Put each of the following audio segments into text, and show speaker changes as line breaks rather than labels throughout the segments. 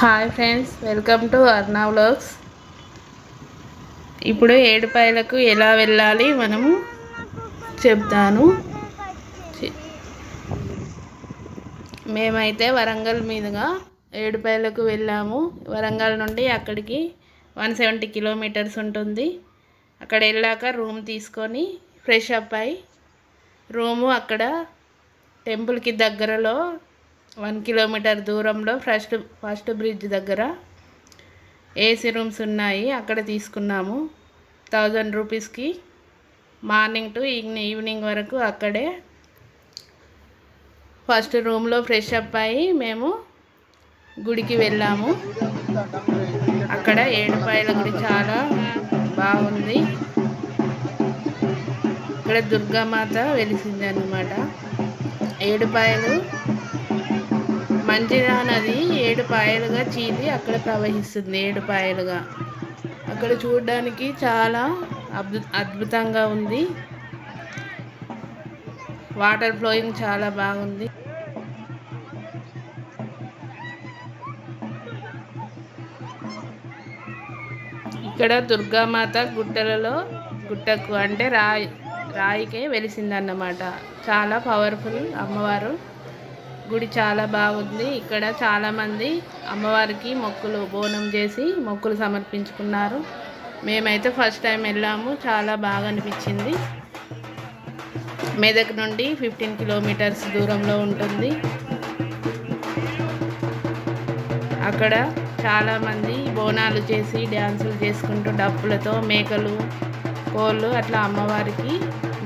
Hi friends welcome to Arna vlogs ఇప్పుడు ఏడుపాయలకు ఎలా వెళ్ళాలి మనము చెప్తాను. మేమైతే వరంగల్ మీదుగా ఏడుపాయలకు వెళ్ళాము. వరంగల్ నుండి అక్కడికి వన్ సెవెంటీ కిలోమీటర్స్ ఉంటుంది. అక్కడ వెళ్ళాక రూమ్ తీసుకొని ఫ్రెష్ అప్ అయి రూము అక్కడ టెంపుల్కి దగ్గరలో వన్ కిలోమీటర్ దూరంలో ఫస్ట్ ఫస్ట్ బ్రిడ్జ్ దగ్గర ఏసీ రూమ్స్ ఉన్నాయి. అక్కడ తీసుకున్నాము. థౌజండ్ రూపీస్కి మార్నింగ్ టు ఈవినింగ్ ఈవినింగ్ వరకు అక్కడే ఫస్ట్ రూమ్లో ఫ్రెష్ అప్ అయ్యి మేము గుడికి వెళ్ళాము. అక్కడ ఏడుపాయల గుడి చాలా బాగుంది. ఇక్కడ దుర్గామాత వెలిసింది అన్నమాట ఏడుపాయలు మంజిరా నది ఏడు పాయలుగా చీలి అక్కడ ప్రవహిస్తుంది ఏడు పాయలుగా. అక్కడ చూడడానికి చాలా అద్భు అద్భుతంగా ఉంది. వాటర్ ఫ్లోయింగ్ చాలా బాగుంది. ఇక్కడ దుర్గామాత గుట్టలలో గుట్టకు అంటే రాయి రాయికే వెలిసిందన్నమాట. చాలా పవర్ఫుల్ అమ్మవారు. గుడి చాలా బాగుంది. ఇక్కడ చాలామంది అమ్మవారికి మొక్కులు బోనం చేసి మొక్కులు సమర్పించుకున్నారు. మేమైతే ఫస్ట్ టైం వెళ్ళాము. చాలా బాగా అనిపించింది. మెదక్ నుండి ఫిఫ్టీన్ కిలోమీటర్స్ దూరంలో ఉంటుంది. అక్కడ చాలామంది బోనాలు చేసి డ్యాన్సులు చేసుకుంటూ డప్పులతో మేకలు కోళ్ళు అట్లా అమ్మవారికి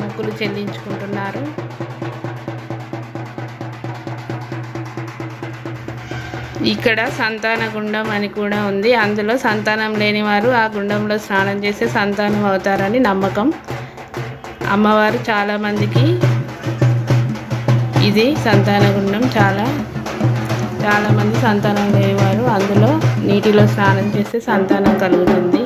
మొక్కులు చెల్లించుకుంటున్నారు. ఇక్కడ సంతాన గుండం అని కూడా ఉంది. అందులో సంతానం లేని వారు ఆ గుండంలో స్నానం చేస్తే సంతానం అవుతారని నమ్మకం. అమ్మవారు చాలామందికి ఇది సంతాన గుండం. చాలా చాలామంది సంతానం లేనివారు అందులో నీటిలో స్నానం చేస్తే సంతానం కలుగుతుంది.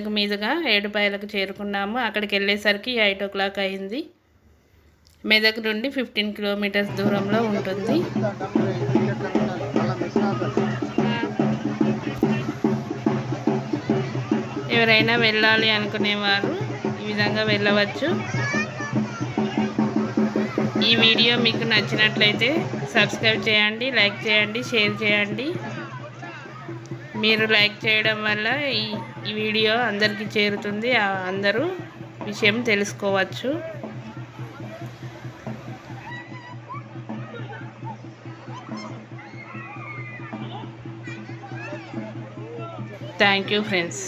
మీదకు మీదుగా ఏడుపాయలకు చేరుకున్నాము. అక్కడికి వెళ్ళేసరికి ఎయిట్ ఓ క్లాక్ అయింది. మెదక్ నుండి ఫిఫ్టీన్ కిలోమీటర్స్ దూరంలో ఉంటుంది. ఎవరైనా వెళ్ళాలి అనుకునేవారు ఈ విధంగా వెళ్ళవచ్చు. ఈ వీడియో మీకు నచ్చినట్లయితే సబ్స్క్రైబ్ చేయండి లైక్ చేయండి షేర్ చేయండి. మీరు లైక్ చేయడం వల్ల ఈ ఈ వీడియో అందరికీ చేరుతుంది. అందరూ విషయం తెలుసుకోవచ్చు. Thank you friends